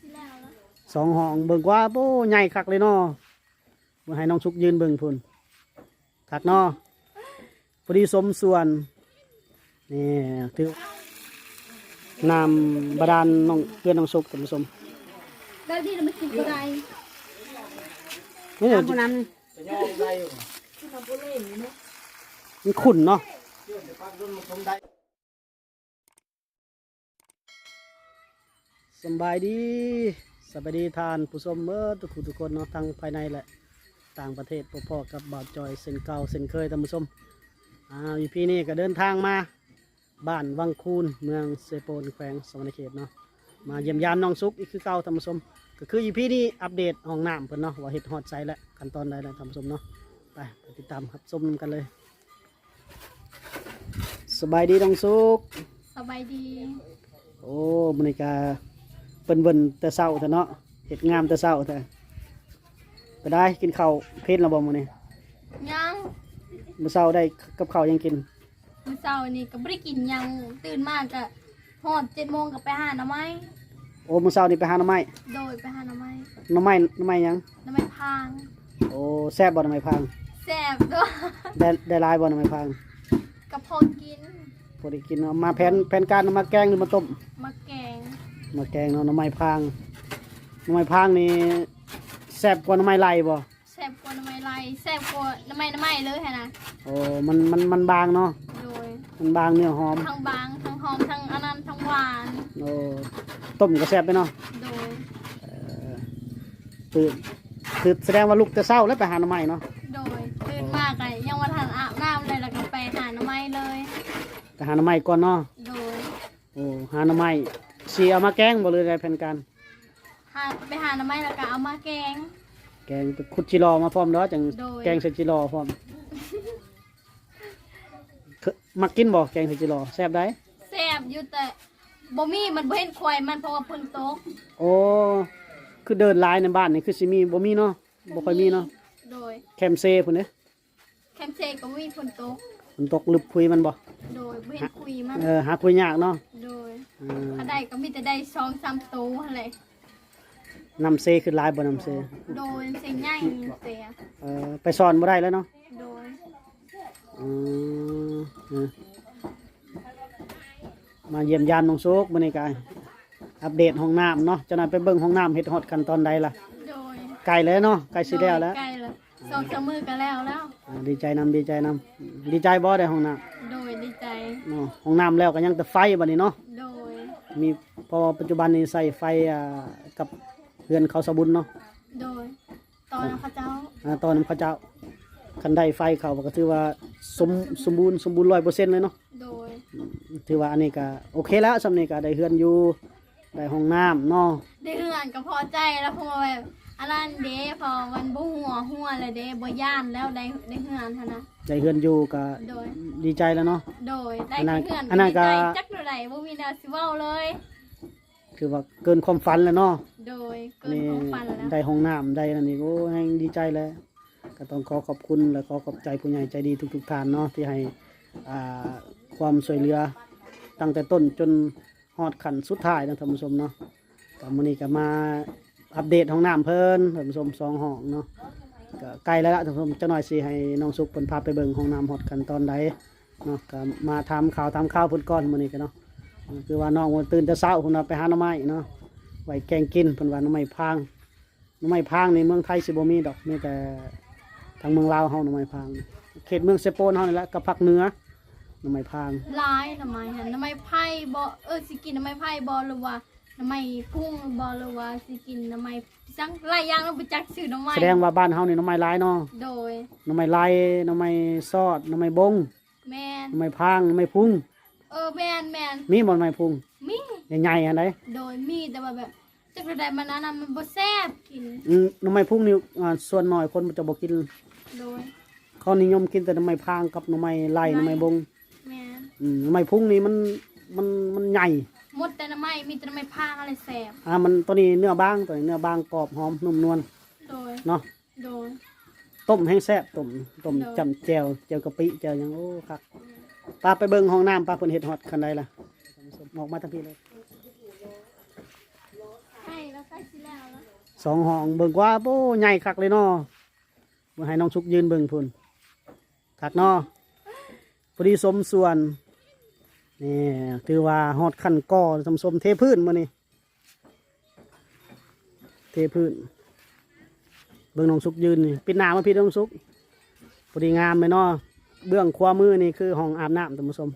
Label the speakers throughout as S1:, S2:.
S1: สิแล้วแล้ว
S2: สองห้องเบิ่งว่าโอ้ใหญ่คักเลยเนาะมาให้น้องชุกยืนเบิ่งพุ่นคักเนาะพอดีสมส่วนนี่ถือน้ำบาดาลน้องเพื่อนน้องชุกท่านผู้ชม
S1: แล้วที่เราไม่กินอะไร
S2: นี่เดี๋ยว
S1: ผู้นั้น
S2: มันขุ่นเนาะ สำบายดีสบายดีทานผู้ชมเมื่อทุกคนทุกคนเนาะทั้งภายในและต่างประเทศพ่อๆกับบ่าวจอยเส้นเก่าเส้นเคยท่านผู้ชมอ่าอีพีนี้ก็เดินทางมา บ้านวังคูนเมืองเซโปนแขวงสวรรณเขตเนาะมาเยี่ยมยามน้องซุกอีกคือเก่าท่านผู้ชมก็คืออีพีนี้อัปเดตห้องน้ำเพิ่นเนาะว่าเฮ็ดฮอดไซแล้วขั้นตอนใดแล้วท่านผู้ชมเนาะไปไปติดตามครับชมนำกันเลยสบายดีน้องซุก
S1: สบายดี
S2: โอ้บรรยากา เปิ้นเบิ่นแต่เช้าแต่เนาะเฮ็ดงามแต่เช้าแต่ไปได้กินข้าวเพลนแล้วบ่มื้อนี้
S1: ยัง
S2: มื้อเช้าได้กับข้าวยังกิน
S1: มื้อเช้านี่ก็ไม่ได้กินหยังตื่นมากก็ฮอดเจ็ดโมงก็ไปหาหน่อไม้
S2: โอ้มื้อเช้านี่ไปหาหน่อไม้
S1: โดยไปหาหน่อไม้
S2: หน่อไม้หน่อไม้หยัง
S1: หน่อไม้พาง
S2: โอ้แซ่บบ่หน่อไม้พาง
S1: แซ่บด้วย
S2: ได้ได้หลายบ่หน่อไม้พาง
S1: กระพอกิน
S2: พอได้กินเนาะมาแผนแผนการเอามาแกงหรือมาต้ม
S1: มาแกง
S2: มาแกงเนาะหน่อไม้พางหน่อไม้พางนี่แซ่บกว่าหน่อไม้ไล่บ่
S1: แซ่บกว่าหน่อไม้ไรแซ่บกว่าหน่อไม้หน่อไม้เลยฮะนะ
S2: โอ้มันมันมันบางเนาะ
S1: โดย
S2: มันบางเนื้อหอม
S1: ทั้งบางทั้งหอมทั้งอันนั้นทั้งหวาน
S2: โอ้ต้มก็แซ่บไปเนาะ
S1: โดย
S2: ตื่นคือแสดงว่าลูกจะเศร้าแล้วไปหาหน่อไม้เนาะ
S1: โดยตื่นมากเลยยังว่าทันอาบน้ำเลยแล้วก็ไปหาหน่อไม้เลย
S2: ไปหาหน่อไม้ก่อนเนาะ
S1: โดย
S2: โอ้หาหน่อไม้ สีเอามาแกงบ่เลยได้แผนการ
S1: หาไปหาหน่อไม้แล้วก็เอามาแกง
S2: แกงไปขุดจิรอมาพร้อมเนาะจัง
S1: โดย
S2: แกงใส่จิรอพร้อมเคมักกินบ่แกงใส่จิรอแซ่บได้
S1: แซ่บอยู่แต่บ่มีมันบ่เห็นควายมันเพราะว่าเพิ่นตก
S2: โอ้คือเดินหลายในบ้านนี่คือสิมีบ่มีเนาะบ่ค่อยมีเนาะ
S1: โดย
S2: แคมเซพุ่นเด้
S1: แคมเซก็บ่มีฝนตก
S2: ฝนตกลึบคุยมันบ่
S1: โดยบ่เห็นคุยมัน
S2: เออหาคุยยากเนาะ
S1: โดย
S2: เออ
S1: ถ้าได้ก็มีแต่ได้2 3ตัวอะไร
S2: น้ำเซคือหลายบ่น้ำเซ
S1: โดยเสียงใหญ่เสีย
S2: เออไปสอนบ่ได้แล้วเนาะ
S1: โดย
S2: อืมเออมาเยี่ยมยามน้องโซกมื้อนี้ก็อัปเดตห้องน้ำเนาะเจะนายไปเบิ่งห้องน้ำเฮ็ดฮอดขั้นตอนใดล่ะ
S1: โดย
S2: ไกลแล้วเนาะไกลสิแล้วแล้ว
S1: ใกล้แล้ว สองสามมือก็แล้วแล้ว
S2: อ่าดีใจนำดีใจนำดีใจบ่ได้ห้องน้
S1: โดยดีใจำ
S2: เนาะห้องน้ำแล้วก็ยังแต่ไฟบัดนี้เนาะ
S1: โดย
S2: มีเพอปัจจุบันนี้ใส่ไฟอ่ากับเพื่อนเขาสะบุญเนาะ
S1: โดย ตอนนั้นเขาเจ้า
S2: อ่าตอนนั้นพระเจ้าคันได้ไฟเขาก็ถือว่าสมสมบูรณ์สมบูรณ์ร้อยเปอร์เซ็นต์เลยเนาะ
S1: โดย
S2: ถือว่าอันนี้ก็โอเคแล้วสำนี้ก็ได้เฮือนอยู่ได้ห้องน้ำเนาะ
S1: ได้เหือนก็พอใจแล้วเพราะว่าแบบ อันนั้นเด้พอมันบ่หัวหัวเลยเด้บ่ย่านแล้วได้ได้เหือนหั่นนะ
S2: ได้เฮือนอยู่ก็
S1: โดย
S2: ดีใจแล้วเนาะ
S1: โดยได้
S2: อันนั้น
S1: เหือน
S2: อันนั้นก็
S1: ดีใจจักเท่าใดบ่มีแนวสิเว้าเลย
S2: คือว่าเกินความฝันแล้วเนาะ
S1: โดยเกิน
S2: นี่
S1: ความฝันแล้ว
S2: ได้ห้องน้ำได้อันนี้โอ้แห่งดีใจแล้ว ก็ต้องขอขอบคุณและขอขอบใจผู้ใหญ่ใจดีทุก ๆท่านเนาะที่ให้อ่าความช่วยเหลือ ตั้งแต่ต้นจนฮอดขันสุดท้ายนะท่านผู้ชมเนาะกับมื้อนี้ก็มา อัปเดตห้องน้ำเพิ่นท่านผู้ชมสองห้องเนาะก็ใกล้แล้วละท่านผู้ชมจ้าหน่อยสิให้น้องสุกเพิ่นพาไปเบิ่งห้องน้ำฮอดกันตอนใดเนาะก็มาทำข่าวทำข่าวเพิ่นก่อนมื้อนี้ก็เนาะคือว่าน้องมันตื่นแต่เช้าเพิ่นว่าไปหาหน่อไม้เนาะไว้แกงกินเพิ่นว่าหน่อไม้พางหน่อไม้พางในเมืองไทยสิบ่มีดอกมีแต่ทางเมืองลาวเฮาหน่อไม้พาง เขตเมืองเซโปนเฮานี่แหละกับภาคเหนือหน่อไม้พาง
S1: ลายทำไมหั่นทำไม้ไผ่บ่เออสิกินทำไม้ไผ่บ่หรือว่า ทำไมพุ่งบ่หรือว่าสิกินทำไมจังหลายอย่างเราบ่จักชื่อทำไม
S2: แสดงว่าบ้านเฮานี่หน่อไม้หลายเนาะ
S1: โดย
S2: หน่อไม้ลายหน่อไม้ซอดหน่อไม้บง
S1: แม่น
S2: หน่อไม้พางหน่อไม้พุง
S1: เออแม่นแม่น
S2: มีบ่หน่อไม้พุง
S1: มี
S2: ใหญ่ๆอันใด
S1: โดยมีแต่ว่าแบบจักรใดมันอันนั้นมันบ่แซ่บกิน
S2: อืมหน่อไม้พุงนี่อ่าส่วนน้อยคนมันจะบ่กิน
S1: โดย
S2: เขานิยมกินแต่หน่อไม้พางกับหน่อไม้ลายหน่อไม้บง
S1: แม่น
S2: อืมหน่อไม้พุงนี่มันมันมันใหญ่
S1: ห มดแต่น้ำไม้มีแต่น้ำไม้พางอะไรแซ่บ
S2: อ่ามันตัวนี้เนื้อบางตัวนี้เนื้อบางกรอบหอมนุ่มนวล
S1: โดย
S2: เนาะ
S1: โดย
S2: ต้มให้แซ่บต้มต้ม
S1: เนอะ
S2: จำแจ่วแจ่วกะปิแจ่วหยังโอ้ครับปลาไปเบิ่งห้องน้ำปลาเพิ่นเฮ็ดฮอดคันใดล่ะออกมาทางพี่เลย
S1: ให้แล้วใกล้สิแล้วแล้ว
S2: สองห้องเบิ่งว่าโอ้ใหญ่คักเลยเนาะมาให้น้องชุกยืนเบิ่งพุ่นคักเนาะพอดีสมส่วน นี่ถือว่าฮอดขั้นก่อสมสมเทพื้นมานี่เทพื้น เบิ่งน้องสุกยืนนี่ปิดหน้ามาพี่น้องสุกพอดีงามเลยเนาะเบื้องขวามือนี่คือห้องอาบน้ำท่านผู้ชม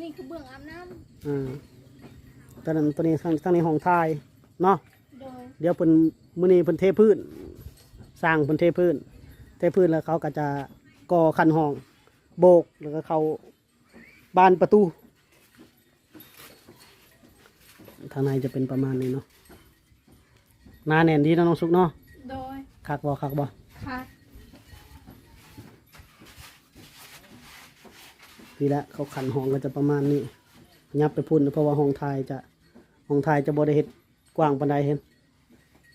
S1: นี่คือเบื้องอาบน้
S2: อ่าตอนนั้นตัวนี้ทางทางนี้ห้องทายเนาะำ
S1: โดย
S2: เดี๋ยวเพิ่นมื้อนี้เพิ่นเทพื้น สร้างเพิ่นเทพื้น เทพื้นแล้วเขาก็จะก่อคันห้อง โบกแล้วก็เข้าบานประตู ทางในจะเป็นประมาณนี้เนาะหนาแน่นดีเนาะน้องสุกเนาะ
S1: โดย
S2: คักบ่คักบ่
S1: ค่ะ
S2: นี่แหละเขาขันห้องก็จะประมาณนี้ยับไปพุ่นเพราะว่าห้องทายจะห้องทายจะบ่ได้เฮ็ดกว้างปานใดเห็น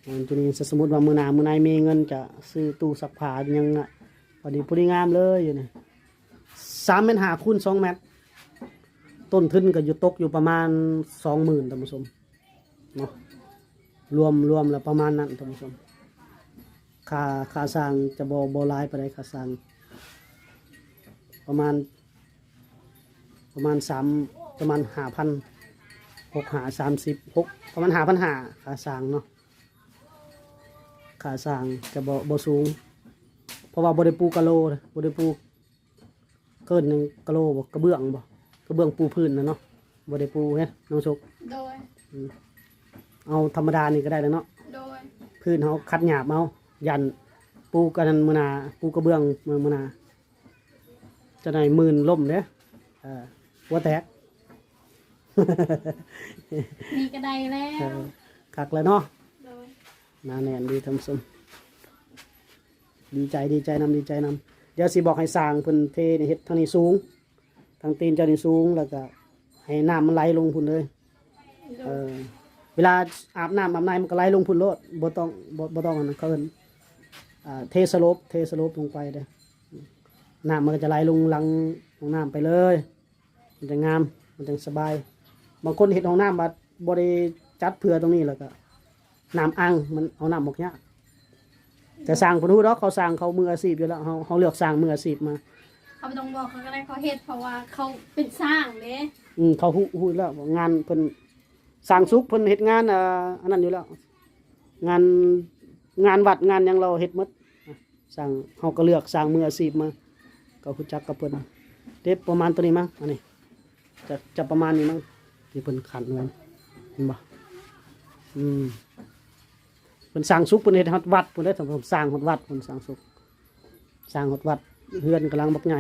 S2: อันตัวนี้สมมติว่ามือหนามือนายมีเงินจะซื้อตู้ซักผ้ายังอะพอดีพอดีงามเลยอยู่นี่สามเมตรหาคูณสองเมตร ต้นทุนก็อยู่ตกอยู่ประมาณสองหมื่นท่านผู้ชมเนาะรวมรวมแล้วประมาณนั้นท่านผู้ชมค่าค่าสร้างจะบ่บ่หลายไปานใดค่าสร้างประมาณ ประมาณสามประมาณห้าพันหกหาสามสิบหกประมาณห้าพันห้าขาสร้างเนาะขาสร้างจะบ่บ่สูง เพราะว่าบ่ได้ปูกะโลเลยบ่ได้ปูเกินหนึ่งกะโลบกระเบื้องบ่ก ระเบื้องปูพื้นนะเนาะบ่ได้ปูเฮ็ดน้องชก
S1: โดย
S2: เอาธรรมดานี่ก็ได้แล้วเนาะ
S1: โดย
S2: พื้นเขาคัดหยาบเอายันปูกันนันมือหนาปูกระเบื้องมือมือหนาจะได้หมื่นล่มเด้อเออหัวแตก
S1: นี่ก็ได้แล้
S2: เอ
S1: ว
S2: อคักเลยเนาะ
S1: โดย
S2: หนาแน่นดีทำสมดีใจดีใจนำดีใจนำเดี๋ยวสิบอกให้สร้างเพิ่นเทนี่เฮ็ดทางนี้สูง ทางตีนเจ้านี่สูงแล้วก็ให้น้ำมันไหลลงพุ่นเลยเออเวลาอาบน้ำอาบน้ำมันก็ไหลลงพุ่นโลดบ่ต้องบ่บ่ต้องอันนั้นเขาเอิ้นอ่าเทสลปเทสลปลงไปเด้อน้ำมันก็จะไหลลงหลังของน้ำไปเลย มันจะงามมันจะสบายบางคนเห็นห้องน้ำบัดบ่ได้จัดเผื่อตรงนี้แล้วก็น้ำอ่างมันเอาน้ำออกยากแต่สร้างเพนรู้ดอกเขาสร้างเขามืออาชีพอยู่แล้วเขาเขาเลือกสร้างมืออาชีพมา
S1: เขาไม่ต้องบอกเขาก็ได้เขาเฮ็ดเพราะว่าเขาเป็นสร้างเด้
S2: อืมเขาฮู้ฮู้แล้วว่างานเพิ่นสร้างสุขเพิ่นเฮ็ดงานอ่าอันนั้นอยู่แล้ว งานงานวัดงานหยังเราเฮ็ดหมดอะสร้างเฮาก็เลือกสร้างมืออาชีพมาก็รู้จักกับเพิ่นเด็บประมาณตัวนี้มั้งอันนี้จะจะประมาณนี้มั้งที่เพิ่นขันไว้เห็นบ่อืมเพิ่นสร้างสุขเพิ่นเฮ็ดฮอดวัดเพิ่นได้ทำสร้างฮอดวัดเพิ่นสร้างสุขสร้างฮอดวัด เฮือนกำลังบักใหญ่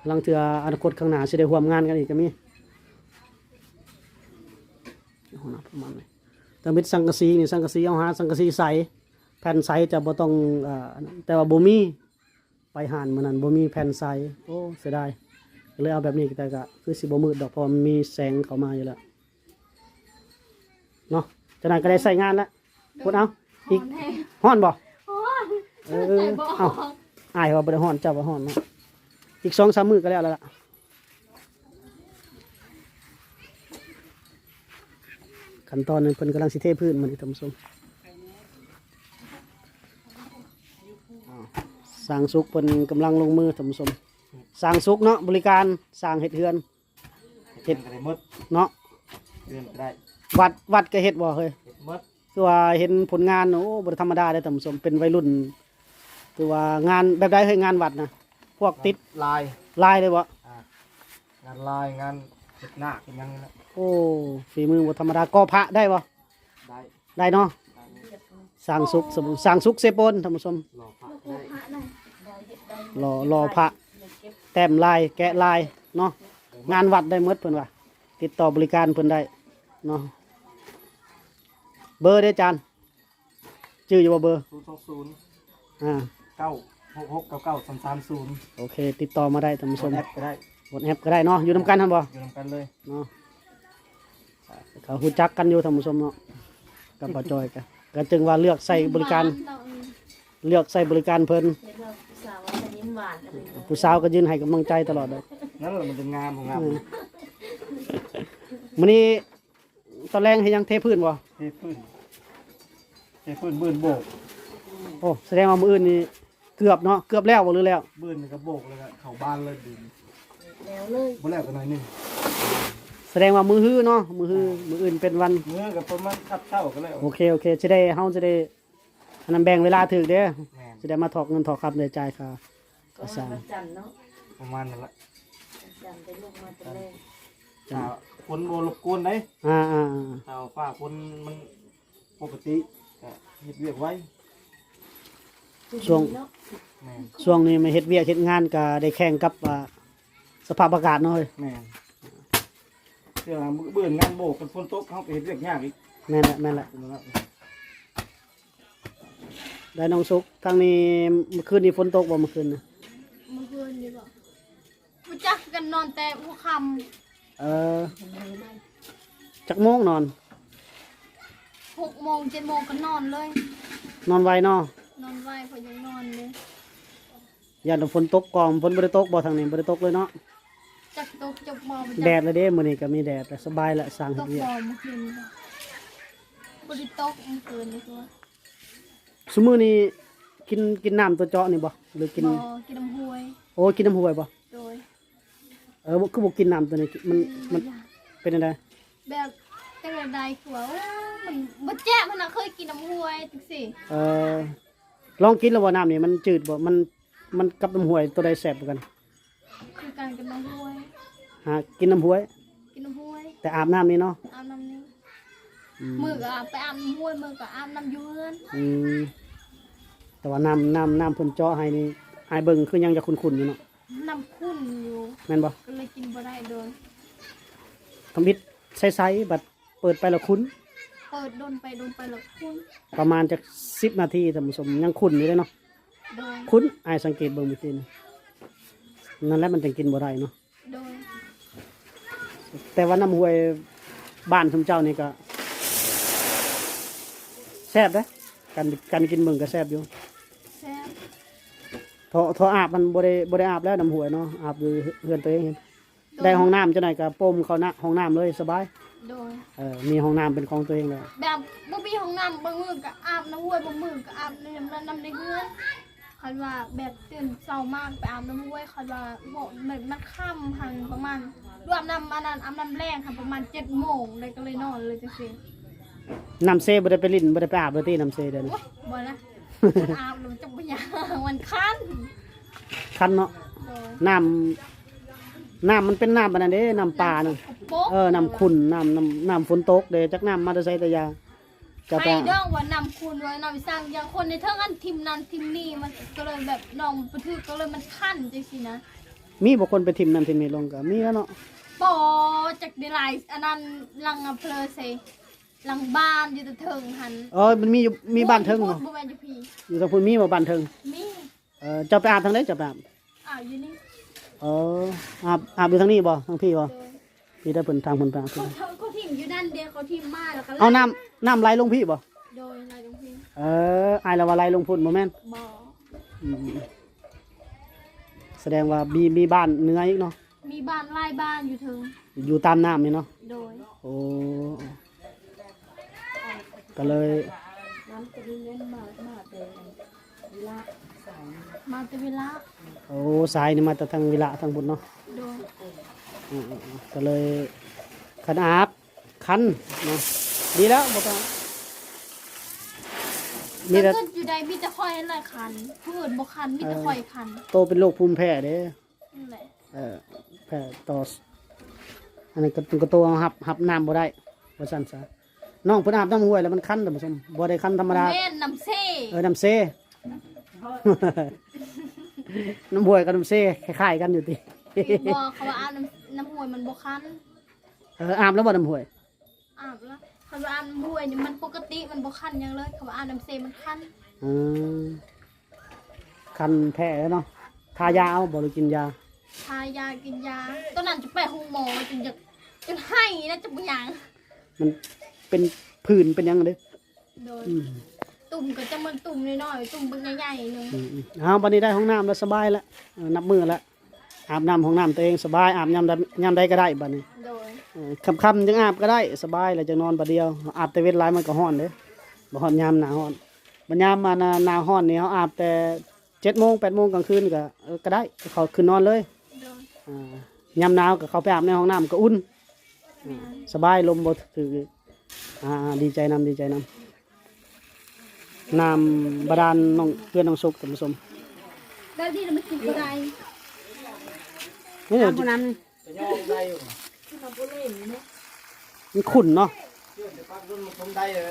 S2: กำลังเทื่ออนาคตข้างหน้าสิได้ร่วมงานกันอีกก็มีเอานะประมาณนี้แต่เป็นสังกะสีนี่สังกะสีเอาหาสังกะสีใสแผ่นใสจะบ่ต้องเอ่ออันนั้นแต่ว่าบ่มีไปหานมื้อนั้นบ่มีแผ่นใสโอ้เสียดายก็เลยเอาแบบนี้แต่ก็คือสิบ่มืดดอกเพราะมันมีแสงเข้ามาอยู่แล้วเนาะจากนั้นก็ได้ใส่งานแล้วพูดเอา
S1: หอนแท้
S2: ฮ้อนบ่
S1: หอน
S2: เอ
S1: ใส่
S2: อ
S1: บ่
S2: เอา อายว่าบ่ได้ฮ้อนเจ้าว่าฮ้อนเนาะอีก2-3มื้อก็แล้วแล้วล่ะขั้นตอนนึงเพิ่นกำลังสิเทพื้นมันนี่ท่านผู้ชมสร้างสุขเป็นกำลังลงมือทำสมสร้างสุขเนาะบริการสร้างเห็ดเฮือน
S3: เห็ดก็ได้หมด
S2: เนาะ
S3: เดือนก็ได้
S2: วัดวัดก็เห็ดบ่เฮ้ย
S3: เห็ดหมด
S2: คือว่าเห็นผลงานโอ้บธรรมดาได้ทำสมเป็นวัยรุ่น คือว่างานแบบใดเฮ้ยงานวัดนะพวกติด
S3: ลาย
S2: ลายเลยบ่
S3: อ่างานลายงานเห็ดหน้าเป็นยังไงนะ
S2: โอ้ฝีมือบ่ธรรมดาก่อพระได้บ่
S3: ได้
S2: ได้เนาะ
S3: ได้หมด
S2: สร้างสุขสมสร้างสุขเซโปนทำสม
S3: หล่อพระ
S1: โอ้
S3: ได้
S1: พระน่ะ
S2: รอรอพระ แต้มลายแกะลายเนาะงานวัดได้หมดเพิ่นว่าติดต่อบริการเพิ่นได้เนาะเบอร์เด้อจานชื่ออยู่บ่เบอร์
S3: ศูนย์สองศูนย์
S2: อ่า
S3: เก้าหกหกเก้าเก้าสามสามศูนย์
S2: โอเค ติดต่อมาได้ท่านผู้ช
S3: ส่ง
S2: ม
S3: แอปก็ได้
S2: บนแอปก็ได้เนาะอยู่นำกันท่านบ่
S3: อยู่นำกันเลย
S2: เนาะเขาฮู้จักกันอยู่ท่านผู้ชมเนาะกับป้าจอยกันก็จึงว่าเลือกใส่บริการ
S1: ต้อง
S2: เลือกใส่บริการเพิ่น
S4: เรียกว่าสาวจะยิ้มหวานอะไรอย่างเงี้ย
S2: ผู้สาวก็ยืนให้กำลังใจตลอดเลย
S3: นั่นแหละมันเป็นงามของงาม
S2: มื้อนี้ตอนแรกให้ยังเทพื้นบ่
S3: เทพื้นใช้ปืนบืนโบก
S2: โอ้แสดงว่ามืออื่นนี่ เกือบเนาะเกือบแล้วบ่หรือแล้ว
S3: บืนนี่ก็โบกเลยก็เข้าบ้านเลยดิน
S4: แล้วเลย
S3: บ่แล้วก็หน่อยหนึง
S2: แสดงว่ามือฮื้อเนาะมือฮื้อมืออื่นเป็นวัน
S3: เมื่อก็ประมาณคับเช้าก็แล้ว
S2: โอเคโอเคจะได้เฮาจะได้อันนั้นแบ่งเวลาถึกเด้อ
S3: แม่น
S2: จะได้มาถอกเงินถอกคำเลยจ่ายค่ะ
S4: ก็หาประจันเนาะ
S3: ประมาณนั้นละ
S4: ประจันไปลงมาแต่แรก
S3: ถ้าฝนบ่รบกวนได้
S2: อ่าอ่าอ่า
S3: ถ้าฟ้าฝนมันปกติก็เฮ็ดเวียกไว้
S2: ช่วง
S4: เนาะ
S3: แม่น
S2: ช่วงนี้มาเฮ็ดเวียกเฮ็ดงานก็ได้แข่งกับอ่าสภาพอากาศเนาะเฮ้ย
S3: แม่นเดี๋ยวเบื่องานโบกกันฝนตกเขาไปเฮ็ดเวียกยากอีก
S2: แม่นแหละแม่นแหละ
S3: เป็นแล้ว
S2: ได้น้องสุกทางนี้เมื่อคืนนี้ฝนตกบ่เมื่อคืนน่ะ
S1: เมื่อคืนนี่บอกบ่จักกันนอนแต่หัวค่
S2: เออจักโมงนอนำ
S1: หกโมงเจ็ดโมงก็นอนเลย
S2: นอนไวเนาะ
S1: นอนไวพอยังนอนเลย
S2: อย่าฝนตกกองฝนบ่ได้ตกบ่ทางนี้บ่ได้ตกเลยเนาะ
S1: จักตกจักมอง
S2: แดดเลยเด้มื้อนี้ก็มีแดดแต่สบายละสร้าง
S1: ต
S2: เฮ็ด
S1: ก
S2: เวีย
S1: บ
S2: ก
S1: อเมื่อคืนนี่บ่ได้ตกเมื่อคืนนี่ตัว
S2: ซุมื้อนี้กินกินน้ำตัวเจาะนี่บ่หรือกิน
S1: บ่กินน้ำห้วย
S2: โอ้กินน้ำห้วยบ่
S1: โดย
S2: เออบ่คือบ่กินน้ำตัวนี้มันมันเป็นจังได
S1: แบบจังได๋คือว่าโอ้มันบ่แจ้มันน่ะเคยกินน้ำห้วยจังซี่
S2: เออ ลองกินแล้วบ่น้ำนี่มันจืดบ่ มันมันกับน้ำห้วยตัวใดแซ่บกว่ากัน
S1: คือการกินน้ำห้วย
S2: หากินน้ำห้วย
S1: กินน้ำห้วย
S2: แต่อาบน้ำนี่เนาะ
S1: อาบน้ำนี่
S2: อืม
S1: มือก็อาบไปอาบน้ำห้วยมือก็อาบน้ำอยูเรือน
S2: อืมแต่ว่าน้ำน้ำน้ำเพิ่นเจาะให้นี่อายเบิ่งคือยังจะคุ้นๆอยู่เนาะ
S1: น้ำขุ่นอยู่
S2: แม่นบ่
S1: ก็เลยกินบ่ได้โดน
S2: ทำบิดใสๆบัดเปิดไปแล้วคุ้น
S1: เปิดโดนไปโดนไปแล้วขุ่น
S2: ประมาณจัก10นาทีท่านผู้ชมยังคุ้นอยู่เลยเนาะ
S1: โดย
S2: คุ้นอายสังเกตเบิ่งเมื่อกี้นี่นั่นแหละมันจังกินบ่ได้เนาะ
S1: โดย
S2: แต่ว่าน้ำห้วยบ้านชุมเจ้านี่ก็แซ่บเด้อกันกันกินเบิ่งก็แซ่บอยู่
S1: แซ่บ
S2: ทอทออาบมันบ่ได้บ่ได้อาบแล้วน้ำห้วยเนาะอาบอยู่เฮือนตัวเองเห็นได้ห้องน้ำจังไดก็ปมเข้าหน้าห้องน้ำเลยสบาย
S1: โดย
S2: เออมีห้องน้ำเป็นของตัวเองแล้ว
S1: แบบบ่มีห้องน้ำบางมือก็อาบน้ำห้วยบางมือก็อาบน้ำน้ำในเรือนคันว่าแบบตื่นเช้ามากไปอาบน้ำห้วยคันว่าบ่มันมันค่ำหันประมาณรวมน้ำอันนั้นอาบน้ำแรงค่ะประมาณ7โมงเลยก็เลยนอนเลยจังซี่
S2: น้ำเซบ่ได้ไปลิ้นบ่ได้ไปอาบเลยที่น้ำเซเด้อ
S1: โอ๊ยบ่นะมันอาบแล้วมันจะบ่ยางมันคัน
S2: คันเนาะ
S1: โดย
S2: น้ำ น้ำมันเป็นน้ำอันนั้นเด้น้ำปลาน่ะ
S1: โป๊ก
S2: เออน้ำขุ่นน้ำน้ำน้ำฝนตกเด้จักน้ำมาแต่ไสแต่ยาเจะไป
S1: ให้ดองว่านำคุณไว้นำสร้างอย่างคนในเท่ากันทีมนั้นทีมนี้มันก็เลยแบบน้องประทึกก็เลยมันคันจังซี่นะ
S2: มีบ่คนไปทิมนั่นทิมนี่ลงก็มีแล้วเนาะ
S1: ปอจากเดลายอันนั้นลังอำเพลอเซลังบ้านอยู่แตะเทิงหัน
S2: เออมันมีอยู่มีบ้านเทิง
S1: บ่
S2: เนาะ
S1: บ่แม่นอยู่พี่
S2: อยู่ทางพุ่นมีบ่บ้านเทิง
S1: มี
S2: เออเจ้าไปอาบทางไหนเจ้าไปอาบ
S1: อ้าวอยู่นี่
S2: เอออาบอาบอยู่ทางนี้บ่ทางพี่บ่
S1: โดย
S2: พี่ได้เพิ่นทางเพิ่นไปอาบ
S1: เขาเขาเขาทีมอยู่นั่นเดียวเขาทีมมาแล้วก็
S2: เอาน้ำน้ำไหลลงพี่บ่
S1: โดยอะไรตรงพี่
S2: เอออายละว่าไหลลงพุ่นบ่แม่น
S1: บ่
S2: อืมแสดงว่ามีมีบ้านเหนื้ออีกเนาะ
S1: มีบ้านหลายบ้านอยู่เทิง
S2: อยู่ตามน้ำนี่เนาะ
S1: โดย
S2: โอ้ก็เลย
S4: น้ำจะมีเงินมามาแต่เวลาสาย
S1: มาแต่เวลา
S2: โอ้สายนี่มาแต่ทางวิละทางบุญเนาะ
S1: โดย
S2: อืมๆๆก็เลยขันอาบคันเนาะดีแล้วบ่ต้องมี
S1: แล้ว
S2: แต่
S1: ก็อยู่ใดมีแต่คอยให้หลายคันผู้อื่นบ่คันมีแต่คอยคัน
S2: โตเป็นโรคภูมิแพ้เด้
S1: นั่นแหละ
S2: เออแพ้ต่อสอันนี้ก็ก็โตหับหับน้ำบ่ได้ว่าซั่นซะน้องเพิ่นอาบน้ำห้วยแล้วมันคันท่านผู้ชมบ่ได้คันธรรมดา
S1: แม่นน้ำเซ่
S2: เออน้ำเซ น้ำห้วยกับน้ำเซคล้ายๆกันอยู่ติ
S1: บ่เขาว่าอาบน้ำน้ำห้วยมันบ่คัน
S2: เอออาบแล้วบ่น้ำห้วย
S1: อาบแล้วเขาว่าอาบน้ำห้วยนี่มันปกติมันบ่คันหยังเลยเขาว่าอาบน้ำเซ่มันคัน
S2: อืมคันแพ้เนาะทายาเอาบ่หรือกินยา
S1: ทายากินยาตอนนั้นจะไปห้องหมอจนจะจนให้นะจะบ่หยัง
S2: มันเป็นผื่นเป็นหยังเด้
S1: โดย
S2: อืม
S1: ตุ่มก็จะมันตุ่มน้อยๆตุ่มเบิ่งใหญ่ๆหนึง
S2: อืมอืมเอาบัดนี้ได้ห้องน้ำแล้วสบายแล้วเออนับมือแล้วอาบน้ำห้องน้ำตัวเองสบายอาบยามใดยามใดก็ได้บัดนี้
S1: โดย
S2: เออค่ำๆจังอาบก็ได้สบายแล้วจะนอนบัดเดียวอาบแต่เวทหลายมันก็ฮ้อนเด้บ่ฮอดยามหน้าร้อนบัดยามมาหน้าหน้าร้อนนี่เฮาอาบแต่7โมง8โมงกลางคืนก็เออก็ได้เขาขึ้นนอนเลย
S1: โดย
S2: อ่ายามหนาวก็เข้าไปอาบในห้องน้ำก็อุ่นอ่าสบายลมบ่ถืออ่าดีใจนำดีใจนำ น้ำบาดาลน้องเพื่อนน้องสุกท่านผู้ชม
S1: แล้วที่เราไม่กินก็ได้
S2: นี่เดี๋ยว
S4: ผู้นั้น
S3: จะย่องได้อยู่
S4: ที่เขาผู้เล่นนี่นะ
S2: มันขุ่นเนาะ
S3: เชื่อจะปักรุ่นมันทมได้เลย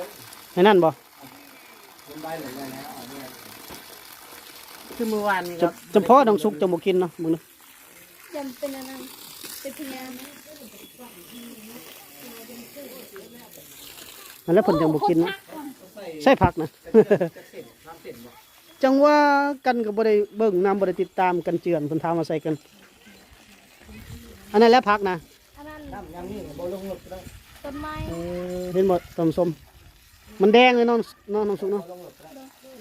S2: ให้นั่นบ่
S3: ทมได้เลยนะนะเอาเนี่ย
S4: คือเมื่อวานนี่
S2: จะจะเพาะน้องสุกจะบ่กินเนาะมึงเนาะ
S1: จำเป็นอันนั้นเป็นพยานนะ
S2: นั่นแหล้วเพิ่นจังบ่กินเนาะ
S3: ใส่
S2: ใช่ผักนะ
S3: จะเสร็จน้ำเสร็จบ่
S2: จังว่ากันก็บ่ได้เบิ่งนำบ่ได้ติดตามกันเจือนเพิ่นถามมาใส่กัน อันนั้นแหละผักนะ
S1: อันนั้น
S3: น้ำยางนี่บ่ลงหมดก็ได้
S1: ต้นไม้
S2: เออเห็นบ่ต้นส้มมันแดงเลยเน้องน้องน้องสุกเนาะ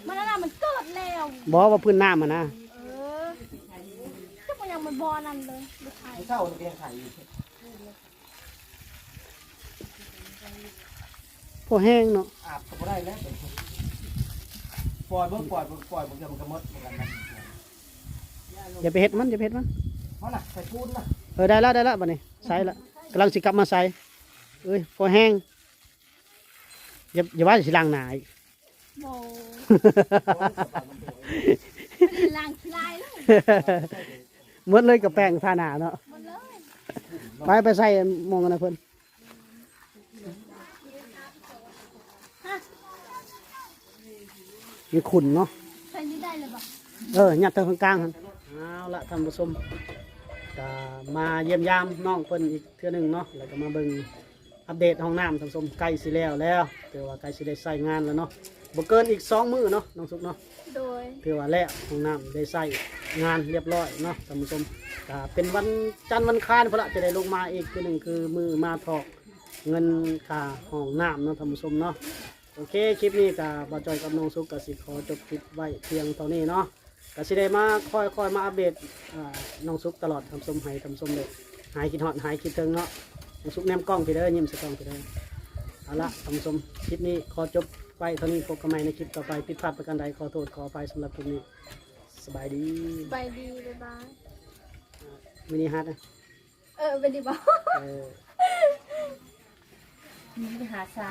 S1: มันอันนั้นมันเกิดแล้ว
S2: บ่ว่าพื้นน้ำอะนะ
S1: เออจะมันยังมันบอนั่นเลยไม่ใช่
S3: เช้ามันเพียงไข่ อยู่
S2: พอแห้งเนาะ
S3: อาบก็บ่ได้แล้วปล่อยเบิ่งปล่อยเบิ่งปล่อยเบิ่งจะมันก็หมดเหมือนกันนะ
S2: อย่าไปเฮ็ดมันอย่าไปเฮ็ดมัน
S3: เพราะน่ะใส่ปูนน่ะ
S2: เออได้แล้วได้แล้วบัดนี้ใส่ละกำลังสิกลับมาใส่เอ้ยพอแห้งอย่าอย่าว่าสิล้างหนาอีก
S1: โบเป็นลางคลายเลย
S2: หมดเลยกับแป้งทาหนาเนาะ
S1: มันเลย
S2: ไปไปใส่หมองกันนะเพิ่น มีขุนเนาะ
S1: ใส่นี่ได้เลยปะ
S2: เออยัดทางกลางหั่นเอาละท่านผู้ชมก็มาเยี่ยมยามน้องเพิ่นอีกเทื่อหนึงเนาะแล้วก็มาเบิ่งอัปเดตห้องน้ำท่านผู้ชมใกล้สิแล้วแล้วถือว่าใกล้สิได้ใช้งานแล้วเนาะบ่เกินอีกสองมื้อเนาะน้องสุกเนาะ
S1: โดย
S2: ถือว่าแล้วห้องน้ำได้ใช้งานเรียบร้อยเนาะท่านผู้ชมก็เป็นวันจันทร์วันคานพนละจะได้ลงมาอีกคือหนึ่งคือมือมาถอกเงินค่าห้องน้ำเนาะท่านผู้ชมเนาะ โอเคคลิปนี้ก็บอจอยกับน้องสุกก็สิขอจบคลิปไว้เพียงเท่านี้เนาะก็สิได้มาคอยคอยมาอัปเดตอ่าน้องสุกตลอดท่านผู้ชมให้ท่านผู้ชมเลยหายคิดฮอดหายคิดถึงเนาะน้องสุกแนมกล้องไปเด้อยิ้มใส่กล้องไปเด้อเอาละท่านผู้ชมคลิปนี้ขอจบไว้เท่านี้พบกันใหม่ในคลิปต่อไปผิดพลาดประการใดขอโทษขออภัยสำหรับคลิปนี้สบายดี
S1: ไปดีบ๊ายบาย
S2: มินิฮัทนะ
S1: เออไปดีบ่
S2: เออ
S4: มีไปหาซา